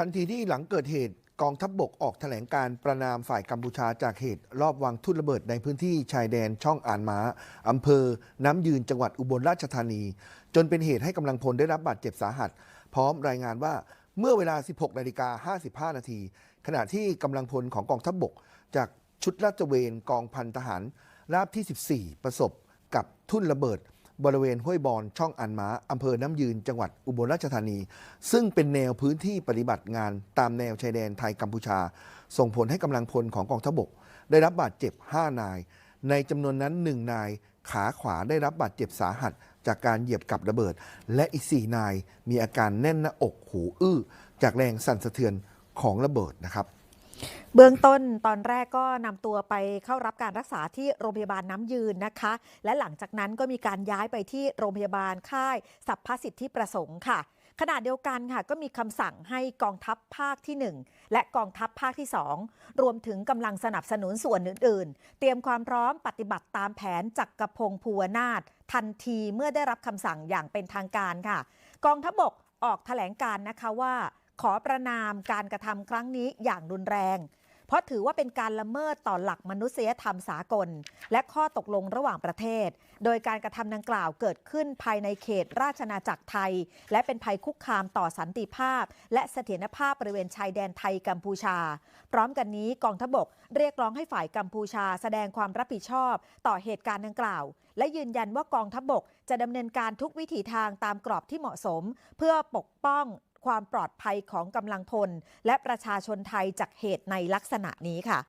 ทันทีที่หลังเกิดเหตุกองทัพบบกออกแถลงการประนามฝ่ายกัมพูชาจากเหตุรอบวางทุ่นระเบิดในพื้นที่ชายแดนช่องอ่านม้าอำเภอ น้ำยืนจังหวัดอุบลราชธานี จนเป็นเหตุให้กำลังพลได้รับบาดเจ็บสาหัส พร้อมรายงานว่าเมื่อเวลา 16นาฬิกา55 นาที ขณะที่กำลังพลของกองทัพบบก จากชุดลาดตระเวนกองพันทหาร ราบที่ 14 ประสบกับทุ่นระเบิด บริเวณห้วยบอนช่องอันม้าอำเภอน้ำยืนจังหวัดอุบลราชธานี ซึ่งเป็นแนวพื้นที่ปฏิบัติงานตามแนวชายแดนไทยกัมพูชา ส่งผลให้กำลังพลของกองทัพบก ได้รับบาดเจ็บ 5 นาย ในจำนวนนั้น 1 นายขาขวาได้รับบาดเจ็บสาหัส จากการเหยียบกับระเบิด และอีก 4 นายมีอาการแน่นหน้าอกหูอื้อ จากแรงสั่นสะเทือนของระเบิดนะครับ เบื้องต้นตอนแรกก็นำตัวไปเข้ารับการรักษาที่โรงพยาบาลน้ำยืนนะคะ และหลังจากนั้นก็มีการย้ายไปที่โรงพยาบาลค่ายสัพพสิทธิประสงค์ค่ะขณะเดียวกันค่ะก็มีคำสั่งให้กองทัพภาคที่ 1 และกองทัพภาคที่ 2 รวมถึงกำลังสนับสนุนส่วนอื่น ๆ เตรียมความพร้อมปฏิบัติตามแผนจักกรพงภูวนาถทันทีเมื่อได้รับคำสั่งอย่างเป็นทางการค่ะ กองทัพบกออกแถลงการนะคะว่า ขอประนามการกระทำครั้งนี้อย่างรุนแรง เพราะถือว่าเป็นการละเมิดต่อหลักมนุษยธรรมสากล และข้อตกลงระหว่างประเทศ โดยการกระทำดังกล่าวเกิดขึ้นภายในเขตราชนาจักรไทย และเป็นภัยคุกคามต่อสันติภาพ และเสถียรภาพบริเวณชายแดนไทยกัมพูชา พร้อมกันนี้กองทพบกเรียกร้องให้ฝ่ายกัมพูชา แสดงความรับผิดชอบ ต่อเหตุการณ์ดังกล่าว และยืนยันว่ากองทัพบกจะดำเนินการทุกวิถีทางตามกรอบที่เหมาะสม เพื่อปกป้อง ความปลอดภัยของกำลังพล และประชาชนไทยจากเหตุในลักษณะนี้ค่ะ